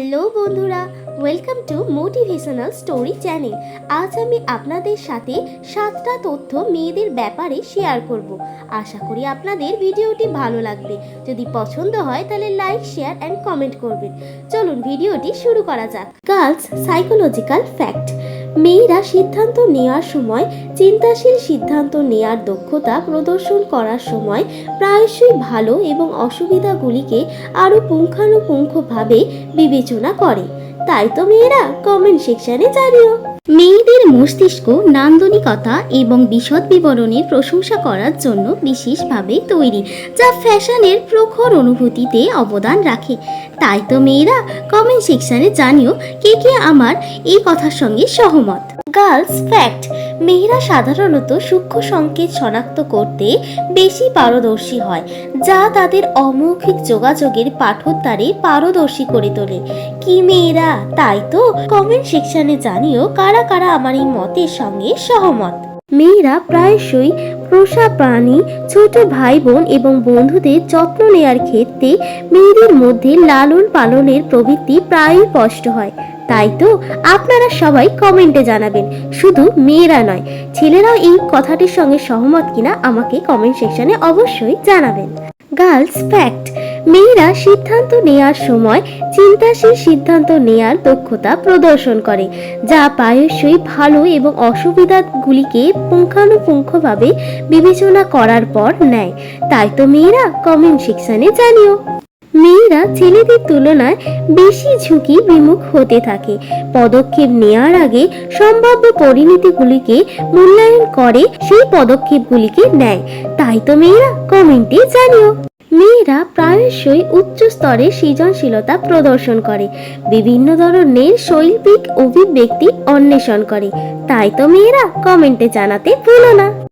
Hello বন্ধুরা welcome to motivational story channel আজ আমি আপনাদের সাথে সাতটা তথ্য মেয়েদের ব্যাপারে শেয়ার করব। আশা করি আপনাদের ভিডিওটি ভালো লাগবে। যদি পছন্দ হয়, তাহলে লাইক শেয়ার অ্যান্ড কমেন্ট করবেন। চলুন ভিডিওটি শুরু করা যাক। গার্লস সাইকোলজিক্যাল ফ্যাক্ট মেয়েরা সিদ্ধান্ত নেওয়ার সময়, চিন্তাশীল সিদ্ধান্ত নেওয়ার দক্ষতা প্রদর্শন করার সময় প্রায়শই ভালো এবং অসুবিধাগুলিকে আরও পুঙ্খানুপুঙ্খভাবে বিবেচনা করে। তাই তো মেয়েরা কমেন্ট সেকশনে জানিও। মেয়েদের মস্তিষ্ক নান্দনিকতা এবং বিশদ বিবরণের প্রশংসা করার জন্য বিশেষভাবে তৈরি, যা ফ্যাশনের প্রখর অনুভূতিতে অবদান রাখে। তাই তো মেয়েরা কমেন্ট সেকশনে জানিও কে কে আমার এই কথার সঙ্গে সহমত। গার্লস ফ্যাক্ট মেয়েরা সাধারণত সূক্ষ্ম সংকেত শনাক্ত করতে বেশি পারদর্শী হয়, যা তাদের অমৌখিক যোগাযোগের পাঠোদ্ধারে পারদর্শী করে তোলে। কি মেয়েরা? তাই তো কমেন্ট সেকশনে জানিও কারা কারা আমার এই মতের সঙ্গে সহমত। মেয়েরা প্রায়শই পোষা প্রাণী, ছোট ভাই বোন এবং বন্ধুদের যত্ন নেয়ার ক্ষেত্রে মেয়েদের মধ্যে লালন পালনের প্রবৃত্তি প্রায়ই স্পষ্ট হয়। তাই তো আপনারা সবাই কমেন্টে জানাবেন, শুধু মেয়েরা নয়, ছেলেরাও এই কথাটির সঙ্গে সহমত কিনা আমাকে কমেন্ট সেকশনে অবশ্যই জানাবেন। গার্লস ফ্যাক্ট মেয়েরা সিদ্ধান্ত নেয়ার সময় চিন্তাশীল সিদ্ধান্ত নেয়ার দক্ষতা প্রদর্শন করে, যা প্রায়শই ভালো এবং অসুবিধাগুলিকে পুঙ্খানুপুঙ্খভাবে বিবেচনা করার পর নেয়। তাই তো মেয়েরা কমেন্ট সেকশনে জানিও। মেয়েরা ছেলেদের তুলনায় বেশি ঝুঁকি বিমুখ হতে থাকে। পদক্ষেপ নেওয়ার আগে সম্ভাব্য পরিণতিগুলিকে মূল্যায়ন করে সেই পদক্ষেপগুলিকে নেয়। তাই তো মেয়েরা কমেন্টে জানিও। মেয়েরা প্রায়শই উচ্চ স্তরে সৃজনশীলতা প্রদর্শন করে। বিভিন্ন ধরনের শৈল্পিক অভিব্যক্তি অন্বেষণ করে। তাই তো মেয়েরা কমেন্টে জানাতে ভুলো না।